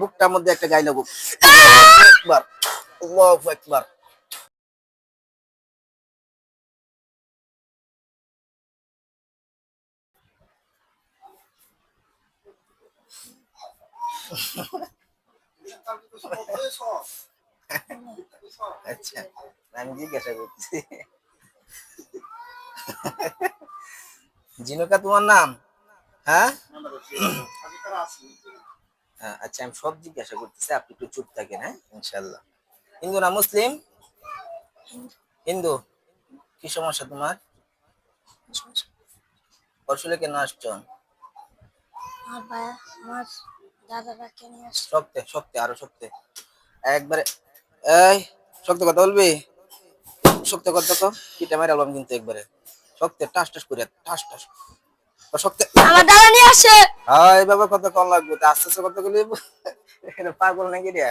বুকটার মধ্যে একটা গাইলো বুক। একবার একবার আচ্ছা আমি জিজ্ঞাসা জিনুকা তোমার নাম? হ্যাঁ? হ্যাঁ, আচ্ছা আমি সব জিজ্ঞাসা করতেছি আপনি একটু চুপ থাকেন হ্যাঁ? ইনশাল্লাহ হিন্দু না মুসলিম? হিন্দু। কি সমস্যা তোমার? পরশুলে কেন আসছো? আমার দাদারা কেন আসছে? শক্তে শক্তে আরও শক্তে। একবারে এই শক্ত কথা বলবি? শক্ত কথা তো কিটা মেরে আলবাম কিন্তু একবারে। শক্তে টাস টাস করে টাস টাস। আমার দাদা নিয়ে আসছে হাই বাবা কত কম লাগবে? তা আস্তে আস্তে কত গুলি পাগল নাকি রে?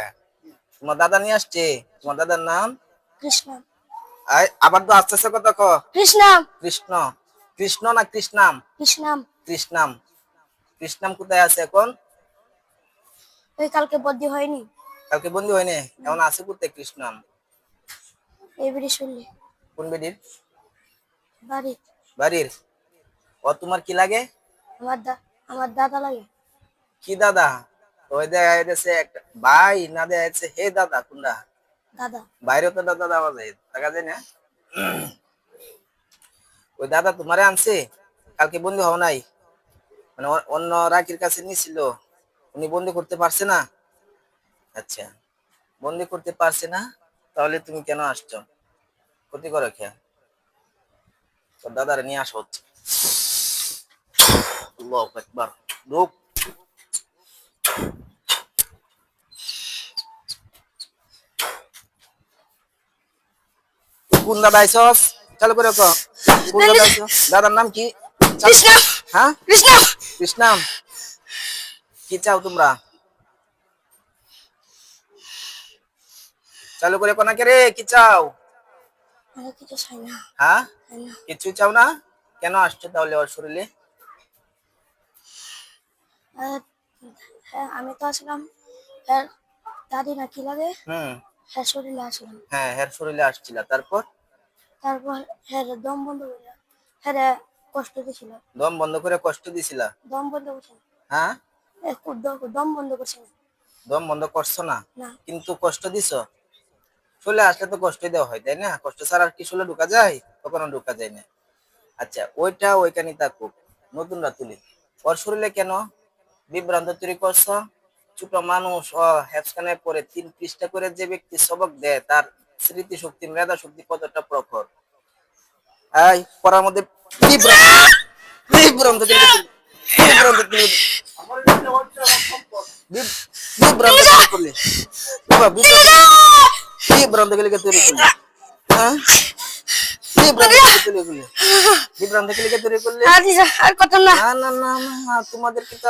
তোমার দাদা নিয়ে আসছে। তোমার দাদার নাম? কৃষ্ণ। আবার তো আস্তে আস্তে কত ক? কৃষ্ণ। কৃষ্ণ। কৃষ্ণ না কৃষ্ণাম? কৃষ্ণাম। কৃষ্ণাম। কৃষ্ণাম কোথায় আছে এখন? ওই কালকে বদ্ধি হয়নি। কালকে বন্ধু হয়নি? এখন আছে কোথায় কৃষ্ণাম? এই বেড়ি শুনলি কোন বেডির? বাড়ি বাড়ির। ও তোমার কি লাগে? আমার দা আমার দাদা লাগে। কি দাদা? ওই দেখা যাচ্ছে একটা ভাই না দেখা যাচ্ছে হে দাদা কোনটা দাদা। বাইরে তো দাদা দেওয়া যায় দেখা যায় না। ওই দাদা তোমারে আনছে কালকে বন্ধু হও নাই। মানে অন্য রাকির কাছে নিয়েছিল উনি বন্দি করতে পারছে না। আচ্ছা বন্দি করতে পারছে না তাহলে তুমি কেন আসছো? ক্ষতি করো খেয়া তোর দাদারে নিয়ে আসা হচ্ছে। আল্লাহু আকবার ঢুক কোন দাদা আইসস চালু করে কো কোন দাদা দাদার নাম কি কৃষ্ণ হ্যাঁ কৃষ্ণ কৃষ্ণাম কি চাও তোমরা চালু করে কোনা কে রে কি চাও কিছু চাই না হ্যাঁ কিছু চাও না কেন আসছো তাহলে ওর শরীরে হ্যাঁ আমি তো আসলাম। হ্যাঁ দাদি না কি লাগে? হুম হ্যাঁ শরীরে আসলাম। হ্যাঁ হের শরীরে আসছিল। তারপর? তারপর হ্যাঁ দম বন্ধ করে হ্যাঁ কষ্ট দিছিল। দম বন্ধ করে কষ্ট দিছিলা? দম বন্ধ করছে না হ্যাঁ খুব দম বন্ধ করছে না দম বন্ধ করছ না? কিন্তু কষ্ট দিছো? চলে আসলে তো কষ্ট দেওয়া হয় তাই না? কষ্ট ছাড়া আর কি চলে ঢুকা যায়? কখনো ঢুকা যায় না। আচ্ছা ওইটা ওইখানে থাকুক। নতুনরা তুলি ওর শরীরে কেন? বিভ্রান্ত তৈরি করছ? ছোট মানুষ ও পরে তিন পৃষ্ঠা করে যে ব্যক্তি সবক দেয় তার স্মৃতি শক্তি মেধা শক্তি কতটা প্রখর? এই পড়ার মধ্যে বিভ্রান্ত বিভ্রান্ত তৈরি করলি। বিভ্রান্ত বিভ্রান্ত। বাবা, বিভ্রান্ত গেলে বিভ্রান্ত তৈরি করলি আর না। না না না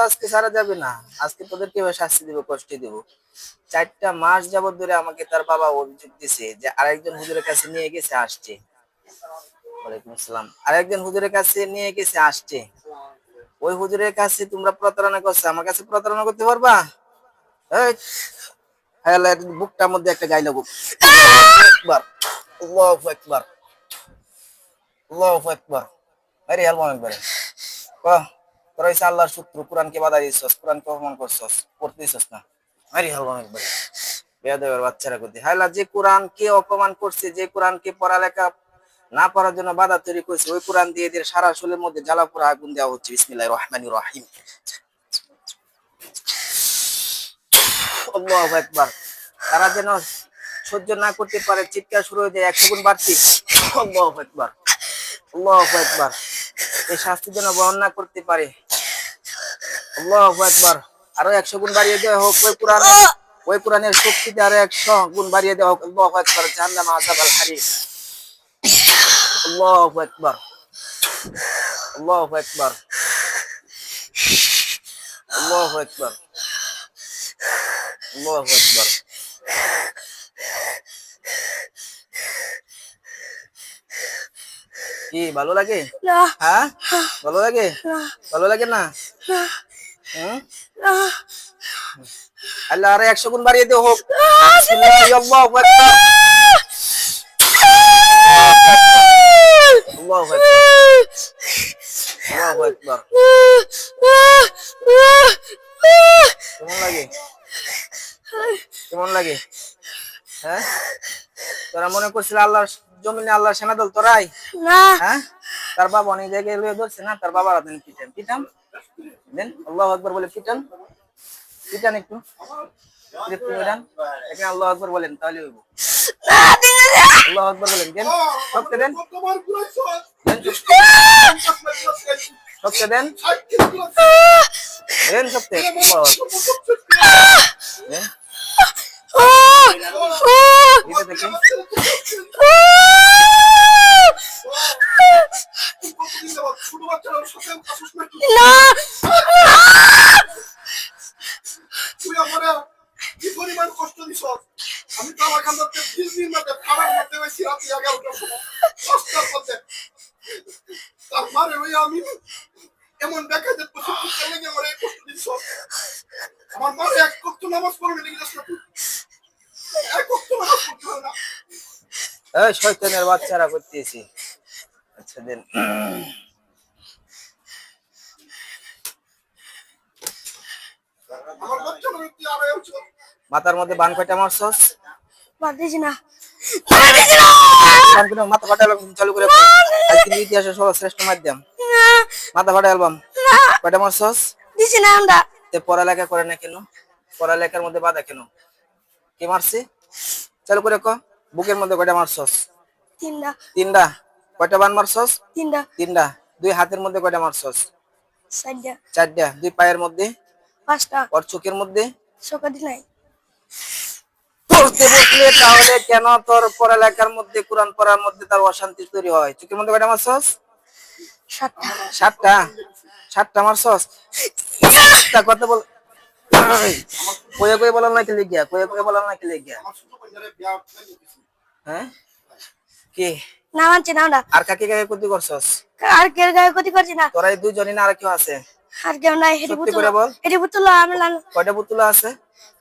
আজকে সারা যাবে না। আজকে তোদেরকে এবার শাস্তি দেবো কষ্ট দেবো। চারটা মাস যাবত ধরে আমাকে তার বাবা অভিযোগ দিছে যে আরেকজন হুজুরের কাছে নিয়ে গেছে আসছে। ওয়ালাইকুম আসসালাম। আরেকজন হুজুরের কাছে নিয়ে গেছে আসছে। ওই হুজুরের কাছে তোমরা প্রতারণা করছ আমার কাছে প্রতারণা করতে পারবা? বুকটার মধ্যে একটা গাইলো বুক একবার একবার আল্লাহু একবার আরে একবারে কহ তোরা হইছে আল্লাহর বাধা দিছস অপমান করছস না। আরে একবারে বেয়াদবের বাচ্চারা হাইলা যে অপমান করছে, যে পড়ালেখা না পড়ার জন্য বাধা তৈরি করছে, ওই দিয়ে দিয়ে সারা শরীরের মধ্যে জ্বালা পোড়া আগুন দেওয়া হচ্ছে। বিসমিল্লাহির রহমানির রহিম। আল্লাহু আকবার। তারা যেন সহ্য না করতে পারে, চিৎকার শুরু হয়ে যায়, একশো গুণ বাড়তি। আল্লাহু আকবার। আল্লাহু আকবার। এই শাস্তি যেন না করতে পারে। আল্লাহু আকবার। আরও একশো গুণ বাড়িয়ে দেওয়া হোক, ওই কোরআন ওই কোরআনের শক্তিতে আরও একশো গুণ বাড়িয়ে দেওয়া হোক, আল্লাহু আকবার। জাহান্নাম আযাব আল আল্লাহু আকবার। আল্লাহু আকবার। আল্লাহু আকবার। আল্লাহু আকবার। কি ভালো লাগে? হ্যাঁ? ভালো লাগে? ভালো লাগে না? আল্লাহ আরে একশো গুণ বাড়িয়ে দিও হোক। কেমন লাগে? কেমন লাগে? হ্যাঁ? তোরা মনে করছিল আল্লাহর জমিনে আল্লাহর সেনা দল তোরাই? হ্যাঁ? তার বাবা অনেক জায়গায় লয়ে ধরছে না? তার বাবার হাতে পিটান। পিটান? দেন আল্লাহ আকবর বলে পিটান। পিটান একটু। একটু পিটান। এখানে আল্লাহ আকবর বলেন তাহলে হইব। আল্লাহ আকবর বলেন দেন। সবকে দেন। সবকে দেন। দেন সবকে। দেন। আমি তো আমার কাছে তিন দিন মধ্যে খাবার মধ্যে হয়েছি রাতে এগারোটার সময় দশটার মধ্যে তার মানে ওই আমি এমন দেখা যে প্রচুর করতে লেগে আমার এই কষ্ট দিছ আমার মারে এক কষ্ট নামাজ পড়বে লেগে যাস না তুই এক কষ্ট নামাজ পড়তে হবে না এই শয়তানের বাচ্চারা করতেছি। আচ্ছা দেন। মাথার মধ্যে বান কয়টা মারছস দিছি না। মাথা ফাটা অ্যালবাম চালু করে রাখো। আজকের ইতিহাসে সর্বশ্রেষ্ঠ মাধ্যম। মাথা ফাটা অ্যালবাম। কয়টা মারছস দিছি না আমরা। তে পড়ালেখা করে না কেন? পড়ালেখার মধ্যে বাধা কেন? কে মারছে? চালু করে ক। বুকের মধ্যে কয়টা মারছস তিনটা। তিনটা। কয়টা বান মারছস তিনটা। তিনটা। দুই হাতের মধ্যে কয়টা মারছস চারটা। চারটা। দুই পায়ের মধ্যে? পাঁচটা। ওর চোখের মধ্যে? সকাল নাই। পড়তে বসলে তাহলে কেন তোর পড়ালেখার মধ্যে কোরআন পড়ার মধ্যে তার অশান্তি তৈরি হয়? চোখের মধ্যে কয়টা মারছস সাতটা। সাতটা। সাতটা মারছস তা কথা বল কয়ে কয়ে বলার নাকি লিখিয়া কয়ে কয়ে বলার নাকি বিয়া করে দিছি হ্যাঁ? কি? না মানছি না। আমরা আর কাকে কাকে ক্ষতি করছস? আর কে গায়ে ক্ষতি করছি না? তোরা এই দুইজনই না আর কেউ আছে? আর কেউ নাই সত্যি পুতুল বল। পুতুল আমি লাল কয়টা পুতুলা আছে?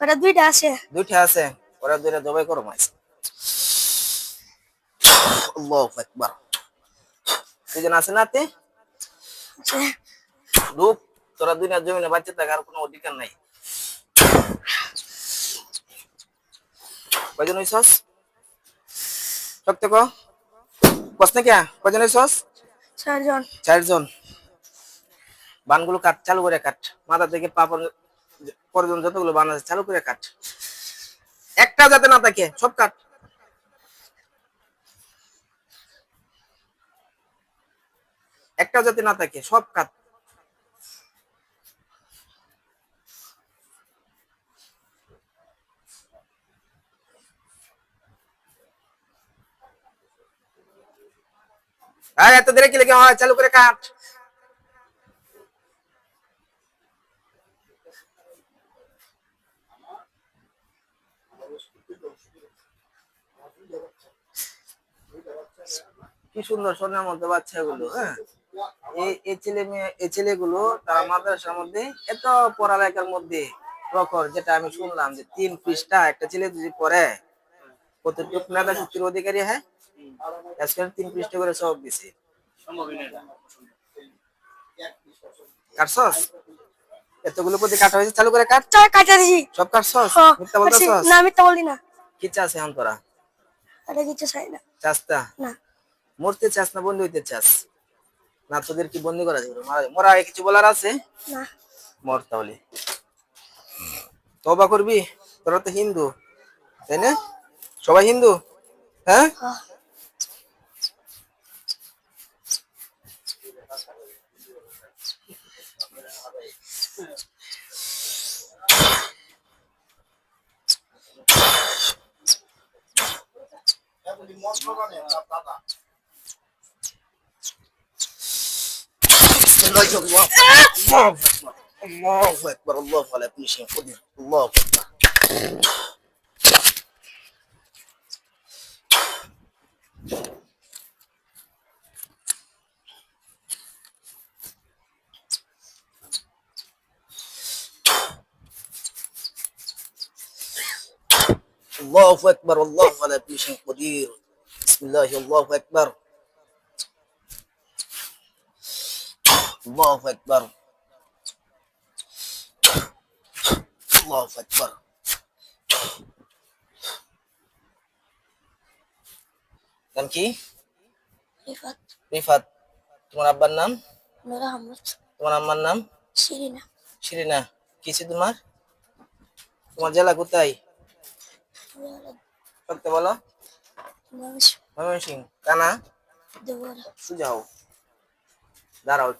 ওটা দুইটা আছে। দুইটা আছে। ওরা দুইটা জবাই করো মাইস। আল্লাহু আকবার। দুজন আছে না তে। রূপ তোরা দুনিয়ার জমিনে বাচ্চা থাকার কোনো অধিকার নাই। কয়জন হইছস সত্য ক না কে কয়জন হইছস চারজন চারজন বানগুলো কাট চালু করে কাট। মাথা থেকে পা পর্যন্ত- পর্যন্ত যতগুলো বান আছে চালু করে কাট। একটা যাতে না থাকে সব কাট। একটা যাতে না থাকে সব কাট। আরে, এত দেরি কি লেগে হয় চালু করে কাট। কি সুন্দর সোনার মধ্যে বাচ্চাগুলো হ্যাঁ? এই ছেলে মেয়ে, এই ছেলেগুলো, তারা মাদ্রাসার মধ্যে, এত পড়ালেখার মধ্যে প্রখর, যেটা আমি শুনলাম যে তিন পৃষ্ঠা একটা ছেলে যদি পড়ে, কতটুকু মেধা শক্তির অধিকারী হ্যাঁ? আজকে তিন পৃষ্ঠা করে সব দিছে। কাটছস? এতগুলো প্রতি কাটা হয়েছে চালু করে কাট। চার কাটা দিছি। সব কাটছস? হ্যাঁ, মিথ্যা কাটছি। বলতেছস না মিথ্যা বলি না। কি চাস এখন তোরা? এটা কিছু চাই না। চাস্তা না। মরতে চাস না বন্ধু হইতে চাস? না তোদের কি বন্দি করা যাবে? মারা। মোরা কিছু বলার আছে? না। মর তাহলে। তবা করবি? তোরা তো হিন্দু তাই না? সবাই হিন্দু? হ্যাঁ? Ah! Allahu akbar, Allahu akbar, Allahu ala kulli shay'in qadir, Allahu akbar. Allahu Akbar Allahu ala kulli syai'in qadir. Bismillahirrahmanirrahim. Allahu Akbar. Allahu Akbar. Allahu Akbar. Dan ki? Rifat. Rifat. Tuan apa nama? Nur Ahmad. Tuan apa nama? Shirina. Shirina. Kisi tu mar? Tuan jalan kutai. সত্যি বলো। ময়মনসিং কানা? সুজাও। দাঁড়াও।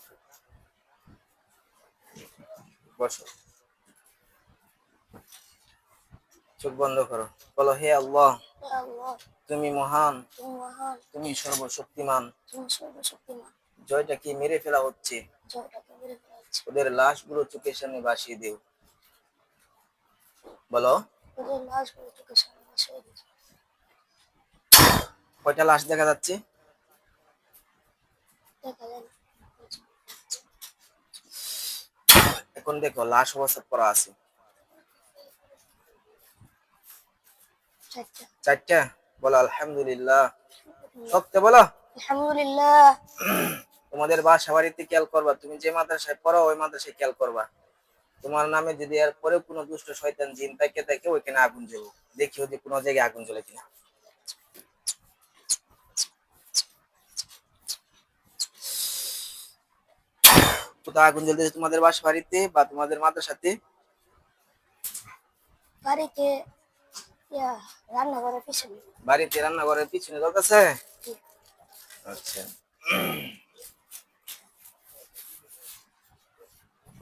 বসো। চোখ বন্ধ করো। বলো হে আল্লাহ তুমি মহান তুমি সর্বশক্তিমান। তুমি সর্বশক্তিমান। জয়টাকে মেরে ফেলা হচ্ছে? ওদের লাশগুলো চোখের সামনে ভাসিয়ে দেও। বলো। ওদের লাশগুলো চোখের সামনে বসিয়ে কয়টা লাশ দেখা যাচ্ছে? এখন দেখো লাশ অবস্থা করা আছে। চারটা। বলো আলহামদুলিল্লাহ। সত্যি বলো? আলহামদুলিল্লাহ। তোমাদের বাসা বাড়িতে খেয়াল করবা তুমি যে মাদ্রাসায় পড়ো ওই মাদ্রাসায় খেয়াল করবা। তোমার নামে যদি এর পরে কোনো দুষ্ট শয়তান জিন থাকে থাকে ওইখানে আগুন জ্বলবো দেখিও যে কোনো জায়গায় আগুন জ্বলে কিনা। কোথাও আগুন জ্বলতেছে তোমাদের বাসা বাড়িতে বা তোমাদের মাদ্রাসাতে? বাড়িতে রান্নাঘরের পিছনে। বাড়িতে রান্নাঘরের পিছনে জ্বলতেছে আচ্ছা।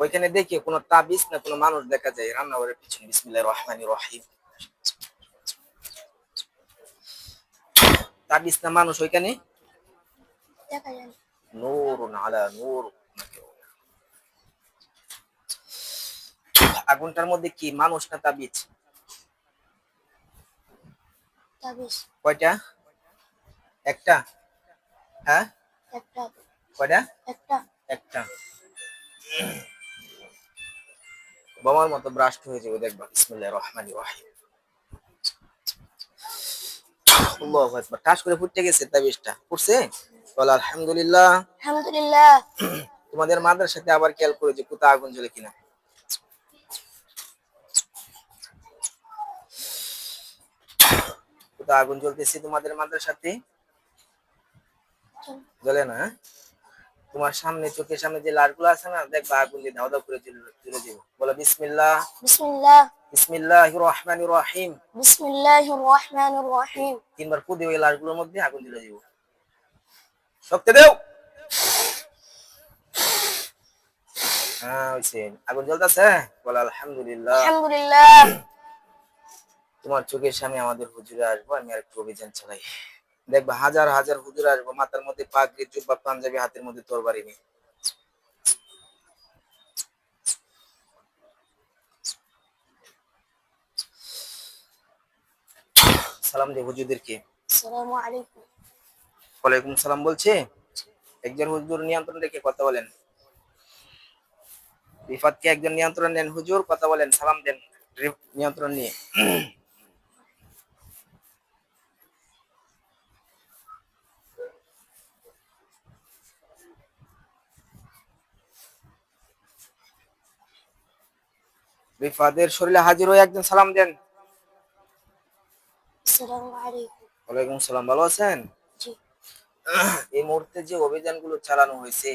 ওইখানে দেখি কোনো তাবিজ না কোনো মানুষ দেখা যায়। রান্নাঘরের পিছনে বিসমিল্লাহির রহমানির রহিম। তাবিজ না মানুষ ওইখানে? নূরুন আলা নূর। আগুনটার মধ্যে কি মানুষ না তাবিজ? তাবিজ। কয়টা? একটা? হ্যাঁ? একটা। কয়টা? একটা। একটা। বোমার মতো ব্রাস্ট হয়ে যাবে দেখবা বিসমিল্লাহির রহমানির রহিম। আল্লাহু আকবার। টাস করে ফুটতে গেছে তাবিজটা। ফুটছে? বল আলহামদুলিল্লাহ। আলহামদুলিল্লাহ। তোমাদের মাদার সাথে আবার খেয়াল করে যে কোথাও আগুন জ্বলে কিনা? কোথাও আগুন জ্বলতেছে তোমাদের মাদার সাথে জ্বলে না হ্যাঁ? তোমার সামনে চোখের সামনে যে লাইটগুলো আছে না দেখবা আগুন দিয়ে ধাও করে জ্বলে দেবো। বলো বিসমিল্লাহ। বিসমিল্লাহ। বিসমিল্লাহির রহমানির রহিম। বিসমিল্লাহির রহমানির রহিম। তিনবার ফুদি ওই লাইটগুলোর মধ্যে আগুন জ্বলে দেবো। শক্তি দেও। হ্যাঁ আগুন জ্বলতেছে? বলো আলহামদুলিল্লাহ। আলহামদুলিল্লাহ। তোমার চোখের সামনে আমাদের হুজুরে আসব আমি আর একটু অভিযান চালাই। দেখবা হাজার হাজার হুজুর আসব মাথার মধ্যে পাগড়ি জুব্বা পাঞ্জাবি হাতের মধ্যে তরবারি নিয়ে সালাম দে হুজুরদেরকে। আসসালামু আলাইকুম। ওয়ালাইকুম সালাম বলছে? একজন হুজুর নিয়ন্ত্রণ রেখে কথা বলেন। রিফাতকে একজন নিয়ন্ত্রণ নেন হুজুর কথা বলেন সালাম দেন নিয়ন্ত্রণ নিয়ে। রিফাতের শরীরে হাজির হয়ে একদিন সালাম দেন। ওয়ালাইকুম সালাম ভালো আছেন? এই মুহূর্তে যে অভিযানগুলো চালানো হয়েছে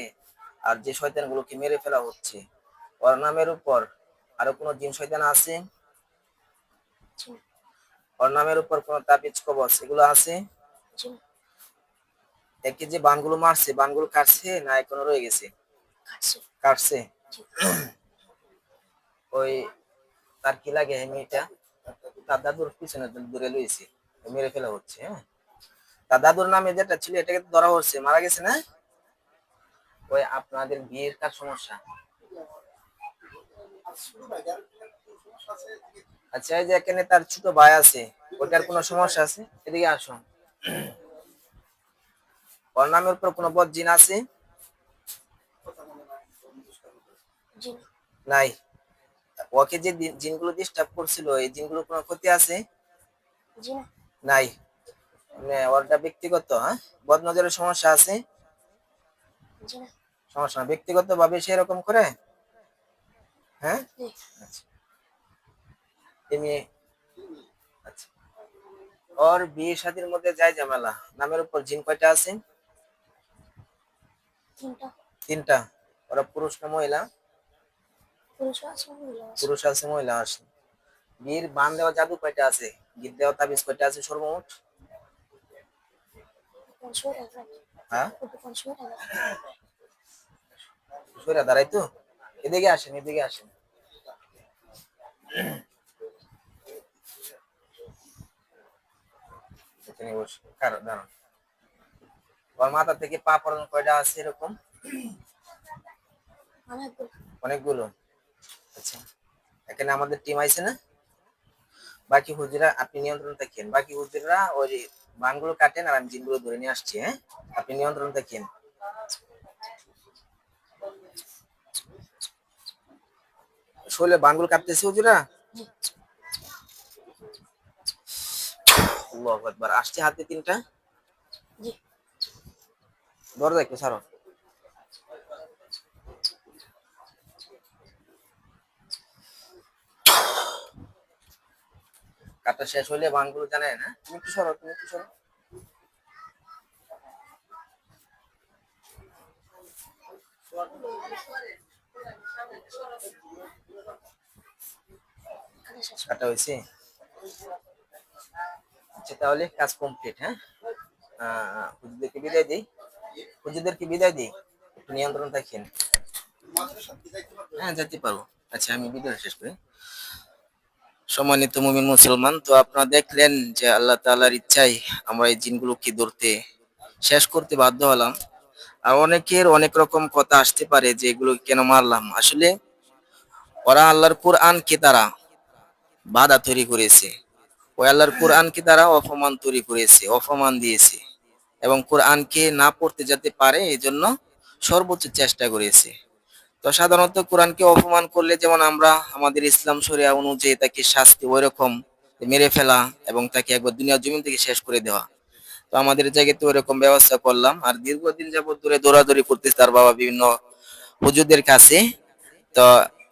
আর যে শয়তানগুলোকে মেরে ফেলা হচ্ছে ওর নামের উপর আরও কোনো জিন শয়তান আছে? ওর নামের উপর কোনো তাবিজ কবচ এগুলো আছে? একে যে বানগুলো মারছে বানগুলো কাটছে না এখনও রয়ে গেছে? কাটছে। ওই তার কি লাগে মেয়েটা? তার দাদুর পিছনে দূরে লইছে মেরে ফেলা হচ্ছে হ্যাঁ? তার দাদুর নামে যেটা ছিল এটাকে ধরা হচ্ছে মারা গেছে না? ওই আপনাদের বিয়ের কার সমস্যা? আচ্ছা এই যে এখানে তার ছোট ভাই আছে ওটার কোনো সমস্যা আছে? এদিকে আসুন। ওর নামের উপর কোনো বদ জিন আছে নাই। ওকে যে জিনগুলো ডিস্টার্ব করছিল এই জিনগুলো কোনো ক্ষতি আছে? জি না। নাই। মানে ওরটা ব্যক্তিগত হ্যাঁ? বদনজরের সমস্যা আছে? জি না। সমস্যা না। ব্যক্তিগত ভাবে সেরকম করে? হ্যাঁ? জি। আচ্ছা। তুমি আচ্ছা। ওর বিয়ে শাদীর মধ্যে যায় ঝামেলা। নামের উপর জিন কয়টা আছে? তিনটা। তিনটা। ওরা পুরুষ না মহিলা? পুরুষ আছে মহিলা আছে। বিয়ের বান দেওয়া জাদু কয়টা আছে? গীত দেওয়া তাবিজ কয়টা আছে সর্বমোট? হ্যাঁ? সরে দাঁড়াই তো। এদিকে আসেন এদিকে আসেন। এখানে বসে। কারও দাঁড়ান। ওর মাথা থেকে পা পর্যন্ত কয়টা আছে এরকম? অনেকগুলো? এখানে আমাদের টিম আছে না? বাকি হুজুরা আপনি নিয়ন্ত্রণ থাকেন বাকি হুজুররা ওই বানগুলো কাটেন আর আমি জিনগুলো ধরে নিয়ে আসছি হ্যাঁ? আপনি নিয়ন্ত্রণ থাকেন শোলে বানগুলো কাটতেছে হুজুরা? আল্লাহু আকবার। আসছে হাতে তিনটা? জি। দরজা একটু ছাড়ো। কাটা শেষ হইলে বানগুলো জানে না? তুমি একটু সরো তুমি একটু সরো। কাটা হয়েছে? আচ্ছা তাহলে কাজ কমপ্লিট হ্যাঁ? হুজুরদেরকে বিদায় দিই। হুজুরদেরকে বিদায় দিই। একটু নিয়ন্ত্রণ থাকেন হ্যাঁ যেতে পারব। আচ্ছা আমি ভিডিও শেষ করি। সম্মানিত মুমিন মুসলমান, তো আপনারা দেখলেন যে আল্লাহ তাআলার ইচ্ছায় আমরা এই জিনগুলোকে ধরতে শেষ করতে বাধ্য হলাম। আর অনেকের অনেক রকম কথা আসতে পারে যে এগুলো কেন মারলাম। আসলে ওরা আল্লাহর কোরআনকে তারা বাধা তৈরি করেছে। ওই আল্লাহর কোরআনকে তারা অপমান তৈরি করেছে, অপমান দিয়েছে এবং কোরআনকে না পড়তে যেতে পারে এই জন্য সর্বোচ্চ চেষ্টা করেছে। তো সাধারণত কোরআনকে অপমান করলে যেমন আমরা আমাদের ইসলাম শরিয়া অনুযায়ী তাকে শাস্তি ওইরকম মেরে ফেলা এবং তাকে একবার দুনিয়া জমিন থেকে শেষ করে দেওয়া। তো আমাদের জায়গাতে ওইরকম ব্যবস্থা করলাম। আর দীর্ঘদিন যাবত ধরে দৌড়াদৌড়ি করতেছে তার বাবা বিভিন্ন হুজুরদের কাছে। তো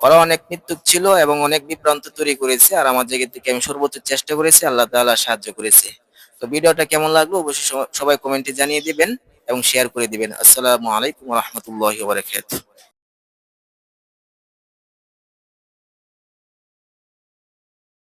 ওরা অনেক মৃত্যুক ছিল এবং অনেক বিভ্রান্ত তৈরি করেছে। আর আমার জায়গা থেকে আমি সর্বোচ্চ চেষ্টা করেছি, আল্লাহ তাআলা সাহায্য করেছে। তো ভিডিওটা কেমন লাগল অবশ্যই সবাই কমেন্টে জানিয়ে দিবেন এবং শেয়ার করে দিবেন। আসসালামু আলাইকুম রহমতুল্লাহ বারাকাতুহু।